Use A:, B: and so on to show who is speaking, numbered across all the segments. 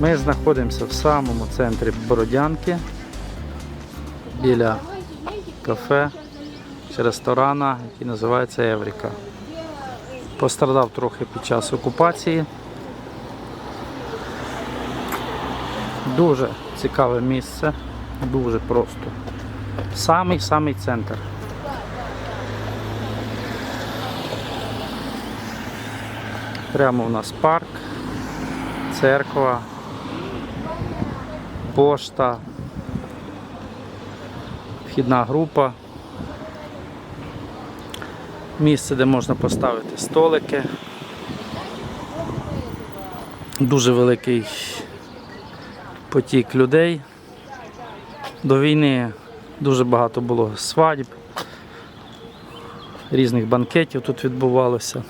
A: Ми знаходимося в самому центрі Бородянки біля кафе чи ресторана, який називається Евріка. Пострадав трохи під час окупації. Дуже цікаве місце, дуже просто. Самий-самий центр. Прямо у нас парк, церква, пошта, вхідна група, місце, де можна поставити столики. Дуже великий потік людей. До війни дуже багато було свадьб, різних банкетів тут відбувалося.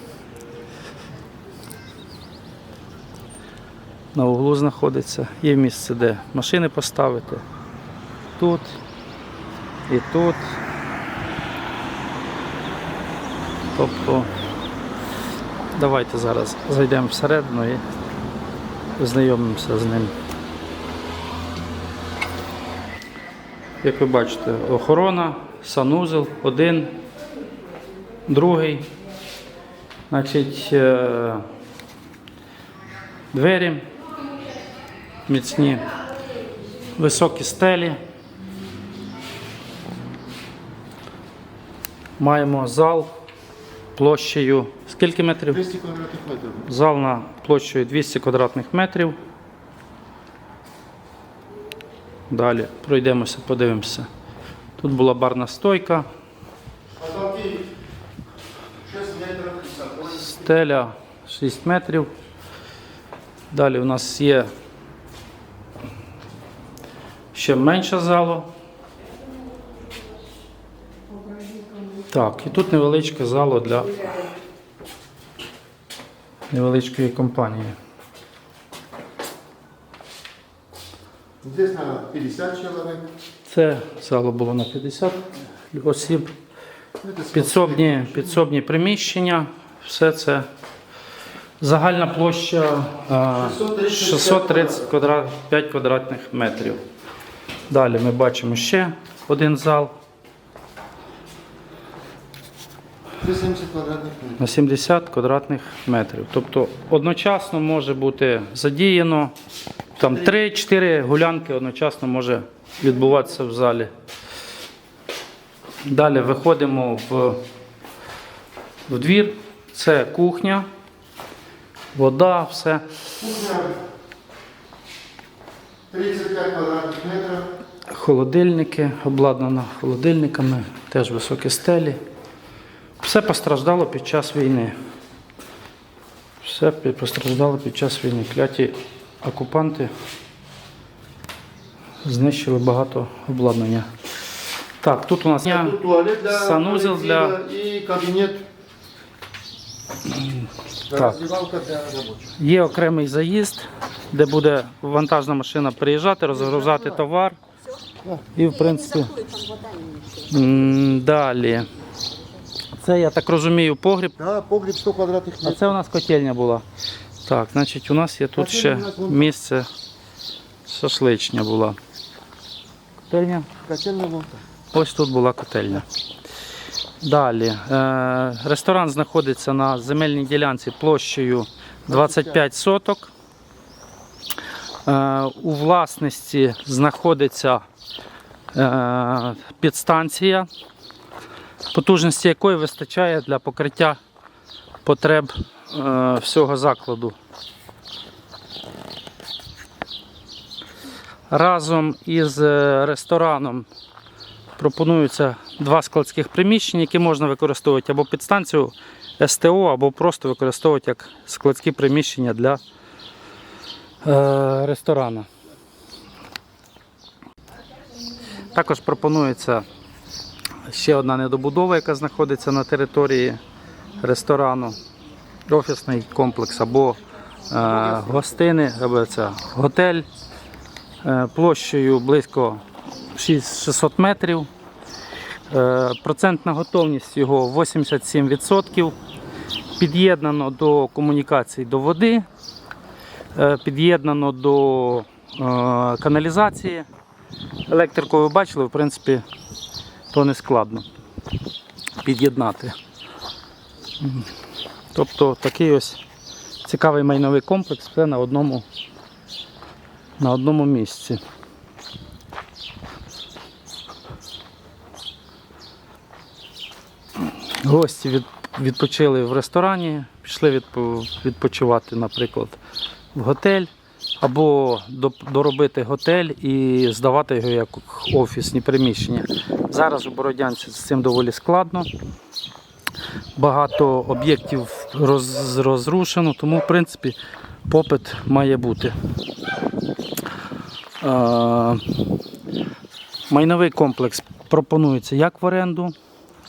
A: На углу знаходиться. Є місце, де машини поставити. Тут і тут. Тобто давайте зараз зайдемо всередину і знайомимося з ним. Як ви бачите, охорона, санузел, один, другий. Значить, е, двері міцні, високі стелі. Маємо зал площею. Скільки метрів?
B: 200 квадратних метрів.
A: Зал на площею 200 квадратних метрів. Далі пройдемося, подивимося. Тут була барна стойка,
B: Потолки 6 метрів.
A: стеля 6 метрів. Далі у нас є ще менше залу. Так, і тут невеличке зало для невеличкої компанії.
B: Здесь на 50 чоловік.
A: Це зало було на 50 осіб. Підсобні, підсобні приміщення, все це. Загальна площа е, 630 квадрат, 5 квадратних метрів. Далі ми бачимо ще один зал
B: 270 квадратних метрів.
A: на 70 квадратних метрів. Тобто одночасно може бути задіяно там 3-4 гулянки одночасно може відбуватися в залі. Далі виходимо в, в двір. Це кухня, вода, все.
B: Кухня 35 квадратних метрів.
A: Холодильники, обладнано холодильниками, теж високі стелі. Все постраждало під час війни. Все постраждало під час війни. Кляті окупанти знищили багато обладнання. Так, тут у нас
B: туалет для
A: санузел для-
B: і кабінет.
A: Так.
B: Роздівалка для робочих.
A: Є окремий заїзд, де буде вантажна машина приїжджати, розгрузати товар. І, в принципі, м, далі. Це, я так розумію, погріб.
B: Да, погріб 100 квадратних
A: А
B: метрів.
A: це у нас котельня була. Так, значить, у нас є тут ще місце шашличня була. Котельня.
B: Котельна вон там.
A: Ось тут була котельня. Далі. Е, ресторан знаходиться на земельній ділянці площею 25 соток. Е, у власності знаходиться е, підстанція, потужності якої вистачає для покриття потреб всього закладу. Разом із рестораном пропонуються два складських приміщення, які можна використовувати або під станцію СТО, або просто використовувати як складські приміщення для е, ресторану. Також пропонується ще одна недобудова, яка знаходиться на території ресторану, офісний комплекс або е, гостини, або це готель е, площею близько 6 600 метрів. Е, Процентна готовність його 87%. Під'єднано до комунікацій до води. е, під'єднано до е, каналізації. Електрику ви бачили, в принципі, то не складно під'єднати. Тобто такий ось цікавий майновий комплекс, все на одному, на одному місці. Гості від, відпочили в ресторані, пішли відпо, відпочивати, наприклад, в готель, або до, доробити готель і здавати його як офісні приміщення. Зараз у Бородянці з цим доволі складно. Багато об'єктів роз, розрушено, тому в принципі попит має бути. Е, майновий комплекс пропонується як в оренду,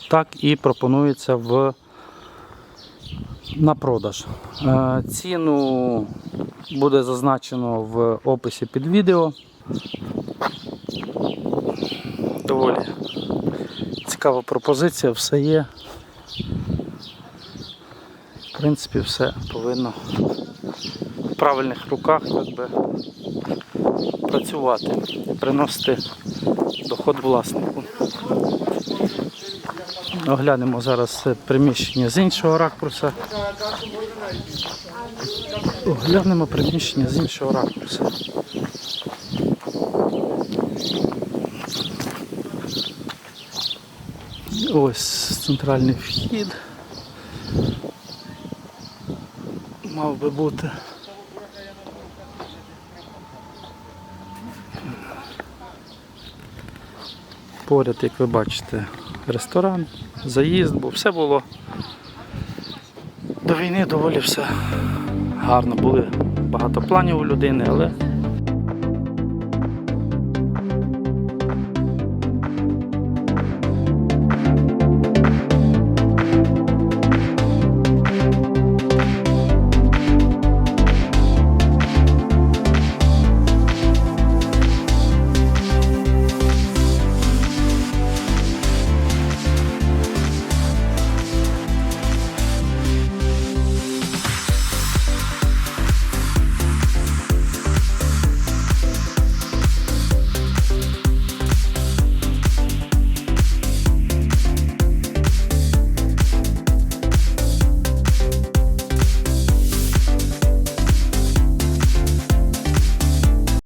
A: так і пропонується в, на продаж. Е, ціну буде зазначено в описі під відео. Доволі цікава пропозиція, все є. В принципі, все повинно в правильних руках якби, працювати приносити доход власнику. Оглянемо зараз приміщення з іншого ракурсу. Оглянемо приміщення з іншого ракурсу. Ось центральний вхід. Мав би бути. Поряд, як ви бачите, ресторан, заїзд, бо все було до війни доволі все гарно. Були багато планів у людини, але